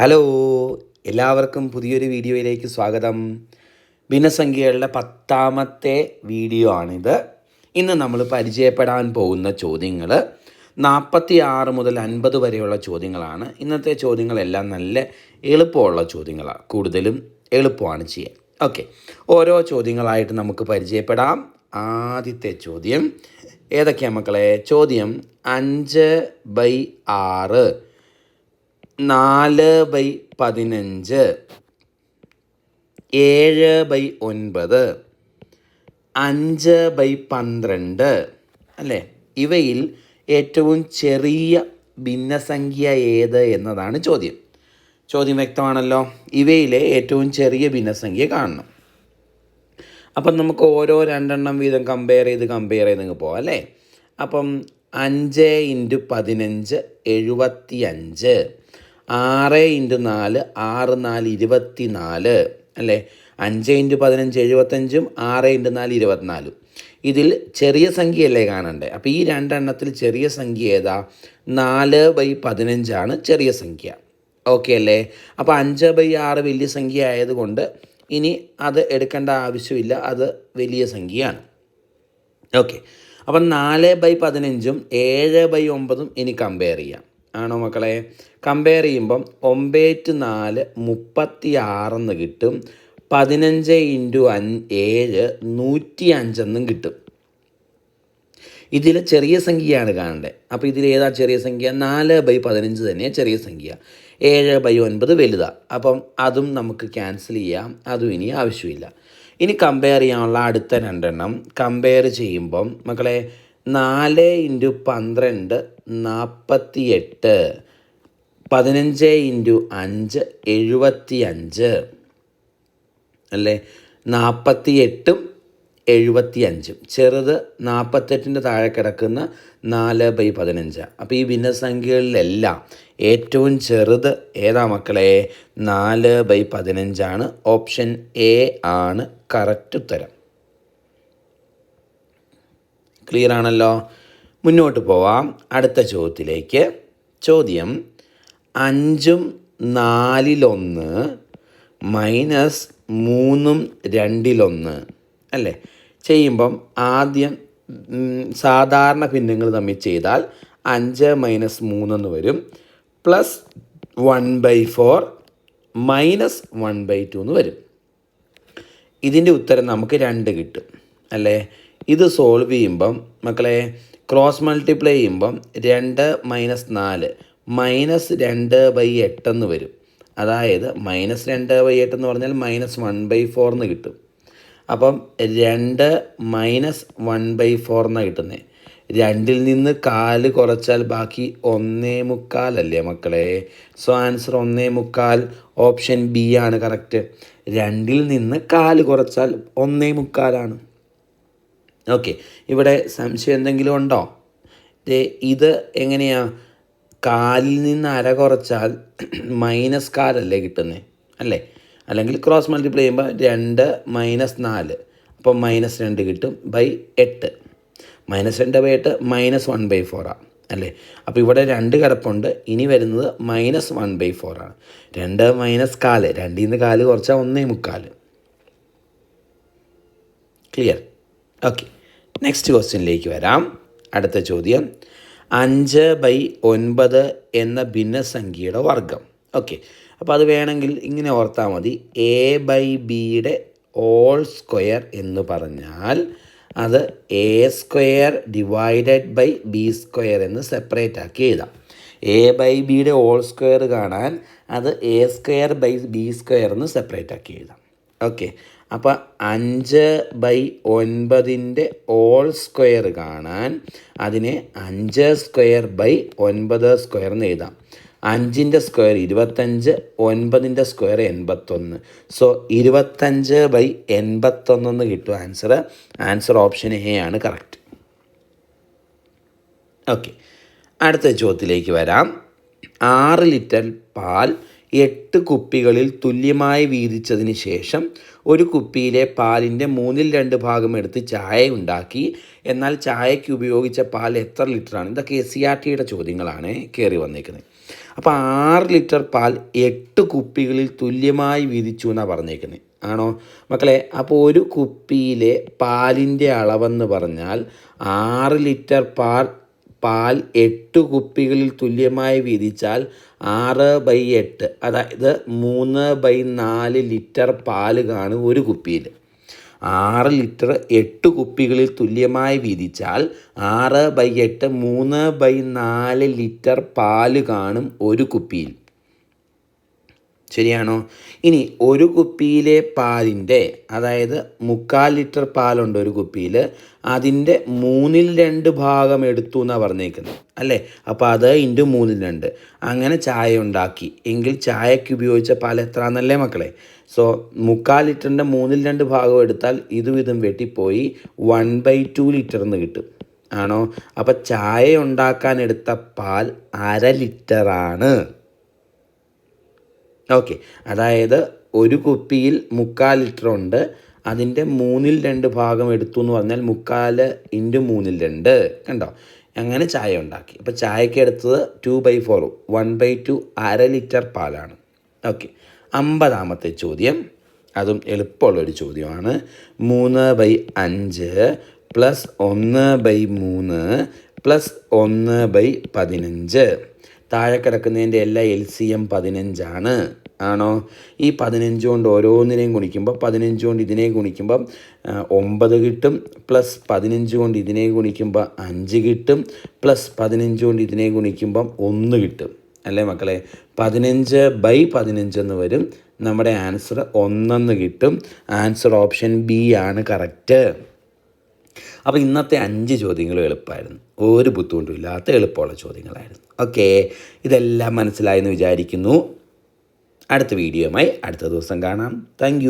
Hello എല്ലാവർക്കും പുതിയൊരു വീഡിയോയിലേക്ക് സ്വാഗതം. ഭിന്നസംഖ്യകളുടെ പത്താമത്തെ വീഡിയോ ആണിത്. ഇന്ന് നമ്മൾ പരിചയപ്പെടാൻ പോകുന്ന ചോദ്യങ്ങൾ നാൽപ്പത്തി ആറ് മുതൽ അൻപത് വരെയുള്ള ചോദ്യങ്ങളാണ്. ഇന്നത്തെ ചോദ്യങ്ങളെല്ലാം നല്ല എളുപ്പമുള്ള ചോദ്യങ്ങളാണ്. കൂടുതലും എളുപ്പമാണ് ചെയ്യാൻ. ഓക്കെ. ഓരോ ചോദ്യങ്ങളായിട്ട് നമുക്ക് പരിചയപ്പെടാം. ആദ്യത്തെ ചോദ്യം. ഏതൊക്കെയാണ് മക്കളെ? ചോദ്യം അഞ്ച് ബൈ ആറ്. നാല് ബൈ പതിനഞ്ച്. ഏഴ് ബൈ ഒൻപത്. അഞ്ച് ബൈ പന്ത്രണ്ട്. അല്ലേ? ഇവയിൽ ഏറ്റവും ചെറിയ ഭിന്നസംഖ്യ ഏത് എന്നതാണ് ചോദ്യം. ചോദ്യം വ്യക്തമാണല്ലോ. ഇവയിലെ ഏറ്റവും ചെറിയ ഭിന്നസംഖ്യ കാണണം. അപ്പം നമുക്ക് ഓരോ രണ്ടെണ്ണം വീതം കമ്പയർ ചെയ്ത് കമ്പയർ ചെയ്ത് അങ്ങ് പോവാം അല്ലേ? അപ്പം അഞ്ച് ഇന്റു പതിനഞ്ച് എഴുപത്തി അഞ്ച് ആറ് ഇന്റു നാല് ആറ് നാല് ഇരുപത്തി നാല് അല്ലേ? അഞ്ച് ഇന്റു പതിനഞ്ച് എഴുപത്തഞ്ചും ആറ് ഇന്റു നാല് ഇരുപത്തിനാലും. ഇതിൽ ചെറിയ സംഖ്യയല്ലേ കാണണ്ടേ? അപ്പോൾ ഈ രണ്ടെണ്ണത്തിൽ ചെറിയ സംഖ്യ ഏതാ? നാല് ബൈ പതിനഞ്ചാണ് ചെറിയ സംഖ്യ. ഓക്കെ അല്ലേ? അപ്പോൾ അഞ്ച് ബൈ ആറ് വലിയ സംഖ്യ ആയതുകൊണ്ട് ഇനി അത് എടുക്കേണ്ട ആവശ്യമില്ല അത് വലിയ സംഖ്യയാണ്. ഓക്കെ. അപ്പം നാല് ബൈ പതിനഞ്ചും ഏഴ് ബൈ ഒമ്പതും ഇനി കമ്പയർ ചെയ്യാം. ആണോ മക്കളെ? കമ്പയർ ചെയ്യുമ്പം ഒമ്പേറ്റ് നാല് മുപ്പത്തി ആറെന്ന് കിട്ടും. പതിനഞ്ച് ഇന്റു അഞ്ച് ഏഴ് നൂറ്റി അഞ്ചെന്നും കിട്ടും. ഇതിൽ ചെറിയ സംഖ്യയാണ് കാണേണ്ടത് അപ്പോൾ ഇതിൽ ഏതാ ചെറിയ സംഖ്യ? നാല് ബൈ പതിനഞ്ച് തന്നെയാണ് ചെറിയ സംഖ്യ. ഏഴ് ബൈ ഒൻപത് വലുതാണ് അപ്പം അതും നമുക്ക് ക്യാൻസൽ ചെയ്യാം. അതും ഇനി ആവശ്യമില്ല. ഇനി കമ്പയർ ചെയ്യാനുള്ള അടുത്ത രണ്ടെണ്ണം. കമ്പയർ ചെയ്യുമ്പം മക്കളെ നാല് ഇന്റു പന്ത്രണ്ട് നാൽപ്പത്തി എട്ട് പതിനഞ്ച് ഇന്റു അഞ്ച് എഴുപത്തി അഞ്ച് അല്ലേ? നാൽപ്പത്തി എട്ടും എഴുപത്തി അഞ്ചും ചെറുത് നാൽപ്പത്തെട്ടിന്റെ താഴെ കിടക്കുന്ന നാല് ബൈ പതിനഞ്ച്. അപ്പോൾ ഈ ഭിന്നസംഖ്യകളിലെല്ലാം ഏറ്റവും ചെറുത് ഏതാ മക്കളെ? നാല് ബൈ പതിനഞ്ചാണ്. ഓപ്ഷൻ എ ആണ്. കറക്റ്റ് ഉത്തരം. ക്ലിയർ ആണല്ലോ? മുന്നോട്ട് പോവാം. അടുത്ത ചോദ്യത്തിലേക്ക്. ചോദ്യം അഞ്ചും നാലിലൊന്ന് മൈനസ് മൂന്നും രണ്ടിലൊന്ന് അല്ലേ? ചെയ്യുമ്പം ആദ്യം സാധാരണ ഭിന്നങ്ങൾ തമ്മിൽ ചെയ്താൽ അഞ്ച് മൈനസ് മൂന്നെന്ന് വരും. Plus one by four minus one by two എന്ന് വരും. ഇതിന്റെ ഉത്തരം നമുക്ക് രണ്ട് കിട്ടും അല്ലേ? ഇത് സോൾവ് ചെയ്യുമ്പം മക്കളെ ക്രോസ് മൾട്ടിപ്ലൈ ചെയ്യുമ്പം രണ്ട് മൈനസ് നാല് മൈനസ് രണ്ട് ബൈ എട്ടെന്ന് വരും. അതായത് മൈനസ് രണ്ട് ബൈ എട്ട് എന്ന് പറഞ്ഞാൽ മൈനസ് വൺ ബൈ ഫോർ എന്ന് കിട്ടും. അപ്പം രണ്ട് മൈനസ് വൺ ബൈ ഫോർ എന്നാണ് കിട്ടുന്നത് രണ്ടിൽ നിന്ന് കാൽ കുറച്ചാൽ ബാക്കി ഒന്നേ മുക്കാലല്ലേ മക്കളെ? സോ ആൻസർ ഒന്നേ മുക്കാൽ ഓപ്ഷൻ ബി ആണ് കറക്റ്റ് രണ്ടിൽ നിന്ന് കാൽ കുറച്ചാൽ ഒന്നേ മുക്കാലാണ്. ഓക്കെ ഇവിടെ സംശയം എന്തെങ്കിലും ഉണ്ടോ? ഇത് എങ്ങനെയാ? കാലിൽ നിന്ന് അര കുറച്ചാൽ മൈനസ് കാലല്ലേ കിട്ടുന്നത് അല്ലേ? അല്ലെങ്കിൽ ക്രോസ് മൾട്ടിപ്ലൈ ചെയ്യുമ്പോൾ രണ്ട് മൈനസ് നാല്. അപ്പം മൈനസ് രണ്ട് കിട്ടും ബൈ എട്ട്. മൈനസ് രണ്ട് ബൈ എട്ട് മൈനസ് വൺ ബൈ ഫോറാണ് അല്ലേ? അപ്പോൾ ഇവിടെ രണ്ട് കിടപ്പുണ്ട്. ഇനി വരുന്നത് മൈനസ് വൺ ബൈ ഫോറാണ് രണ്ട് മൈനസ് കാൽ. രണ്ടിൽ നിന്ന് കാൽ കുറച്ചാൽ ഒന്നേ മുക്കാൽ. ക്ലിയർ ഓക്കെ നെക്സ്റ്റ് ക്വസ്റ്റ്യനിലേക്ക് വരാം. അടുത്ത ചോദ്യം. അഞ്ച് ബൈ ഒൻപത് എന്ന ഭിന്നസംഖ്യയുടെ വർഗം. ഓക്കെ അപ്പോൾ അത് വേണമെങ്കിൽ ഇങ്ങനെ ഓർത്താൽ മതി. എ ബൈ ബിയുടെ ഓൾ സ്ക്വയർ എന്ന് പറഞ്ഞാൽ അത് A square divided by B square എന്ന് സെപ്പറേറ്റ് ആക്കി എഴുതാം. എ ബൈ ബിയുടെ ഓൾ സ്ക്വയർ കാണാൻ അത് A square by B square എന്ന് സെപ്പറേറ്റ് ആക്കി എഴുതാം. ഓക്കെ അപ്പോൾ അഞ്ച് ബൈ ഒൻപതിന്റെ ഓൾ സ്ക്വയർ കാണാൻ അതിനെ അഞ്ച് സ്ക്വയർ ബൈ ഒൻപത് സ്ക്വയർ എന്ന് എഴുതാം. അഞ്ചിന്റെ സ്ക്വയർ ഇരുപത്തഞ്ച് ഒൻപതിന്റെ സ്ക്വയർ എൺപത്തൊന്ന്. സോ ഇരുപത്തഞ്ച് ബൈ എൺപത്തൊന്നെന്ന് കിട്ടും ആൻസർ ആൻസർ ഓപ്ഷൻ എ ആണ് കറക്റ്റ്. ഓക്കെ. അടുത്ത ചോദ്യത്തിലേക്ക് വരാം. ആറ് ലിറ്റർ പാൽ എട്ട് കുപ്പികളിൽ തുല്യമായി വീതിച്ചതിന് ശേഷം ഒരു കുപ്പിയിലെ പാലിന്റെ മൂന്നിൽ രണ്ട് ഭാഗം എടുത്ത് ചായ ഉണ്ടാക്കി. എന്നാൽ ചായയ്ക്ക് ഉപയോഗിച്ച പാൽ എത്ര ലിറ്ററാണ്? ഇതൊക്കെ എസ് സി ആർ ടിയുടെ ചോദ്യങ്ങളാണ് കയറി വന്നേക്കുന്നത്. അപ്പോൾ ആറ് ലിറ്റർ പാൽ എട്ട് കുപ്പികളിൽ തുല്യമായി വീതിച്ചു എന്നാണ് പറഞ്ഞേക്കുന്നത്. ആണോ? മക്കളെ അപ്പോൾ ഒരു കുപ്പിയിലെ പാലിന്റെ അളവെന്ന് പറഞ്ഞാൽ ആറ് ലിറ്റർ പാൽ പാൽ എട്ട് കുപ്പികളിൽ തുല്യമായി വീതിച്ചാൽ ആറ് ബൈ എട്ട്. അതായത് മൂന്ന് ബൈ നാല് ലിറ്റർ പാൽ കാണും ഒരു കുപ്പിയിൽ. ആറ് ലിറ്റർ എട്ട് കുപ്പികളിൽ തുല്യമായി വീതിച്ചാൽ ആറ് ബൈ എട്ട് മൂന്ന് ബൈ നാല് ലിറ്റർ പാൽ കാണും ഒരു കുപ്പിയിൽ. ശരിയാണോ? ഇനി ഒരു കുപ്പിയിലെ പാലിന്റെ അതായത് മുക്കാൽ ലിറ്റർ പാലുണ്ട് ഒരു കുപ്പിയിൽ അതിന്റെ മൂന്നിൽ രണ്ട് ഭാഗം എടുത്തു എന്നാണ് പറഞ്ഞേക്കുന്നത് അല്ലേ? അപ്പോൾ അത് ഇന്റു മൂന്നിൽ രണ്ട്. അങ്ങനെ ചായ ഉണ്ടാക്കി. എങ്കിൽ ചായക്ക് ഉപയോഗിച്ച പാൽ എത്ര എന്നല്ലേ മക്കളെ? സോ മുക്കാൽ ലിറ്ററിന്റെ മൂന്നിൽ രണ്ട് ഭാഗം എടുത്താൽ ഇതും ഇതും വെട്ടിപ്പോയി വൺ ബൈ ടു ലിറ്റർ എന്ന് കിട്ടും. ആണോ? അപ്പോൾ ചായ ഉണ്ടാക്കാൻ എടുത്ത പാൽ അര ലിറ്ററാണ്. ഓക്കെ. അതായത് ഒരു കുപ്പിയിൽ മുക്കാൽ ലിറ്റർ ഉണ്ട്. അതിന്റെ മൂന്നിൽ രണ്ട് ഭാഗം എടുത്തു എന്ന് പറഞ്ഞാൽ മുക്കാൽ ഇന്റു മൂന്നിൽ രണ്ട്. കണ്ടോ? അങ്ങനെ ചായ ഉണ്ടാക്കി. അപ്പോൾ ചായക്ക് എടുത്തത് two by four one by two അര ലിറ്റർ പാലാണ്. ഓക്കെ. അമ്പതാമത്തെ ചോദ്യം. അതും എളുപ്പമുള്ളൊരു ചോദ്യമാണ്. മൂന്ന് ബൈ അഞ്ച് പ്ലസ് ഒന്ന് ബൈ മൂന്ന് പ്ലസ് ഒന്ന് ബൈ പതിനഞ്ച്. താഴെ കിടക്കുന്നതിന്റെ എല്ലാ എൽ സി എം പതിനഞ്ചാണ്. ആണോ? ഈ പതിനഞ്ച് കൊണ്ട് ഓരോന്നിനെയും ഗുണിക്കുമ്പോൾ പതിനഞ്ച് കൊണ്ട് ഇതിനെ ഗുണിക്കുമ്പം ഒമ്പത് കിട്ടും. പ്ലസ് പതിനഞ്ച് കൊണ്ട് ഇതിനെ ഗുണിക്കുമ്പോൾ അഞ്ച് കിട്ടും. പ്ലസ് പതിനഞ്ച് കൊണ്ട് ഇതിനെ ഗുണിക്കുമ്പം ഒന്ന് കിട്ടും. അല്ലേ മക്കളെ? പതിനഞ്ച് ബൈ പതിനഞ്ച് എന്ന് വരും. നമ്മുടെ ആൻസർ ഒന്നെന്ന് കിട്ടും. ആൻസർ ഓപ്ഷൻ ബി ആണ് കറക്റ്റ്. അപ്പോൾ ഇന്നത്തെ അഞ്ച് ചോദ്യങ്ങളും എളുപ്പമായിരുന്നു ഒരു ബുദ്ധിമുട്ടും ഇല്ലാത്ത എളുപ്പമുള്ള ചോദ്യങ്ങളായിരുന്നു. ഓക്കെ ഇതെല്ലാം മനസ്സിലായെന്ന് വിചാരിക്കുന്നു. അടുത്ത വീഡിയോയുമായി അടുത്ത ദിവസം കാണാം. താങ്ക്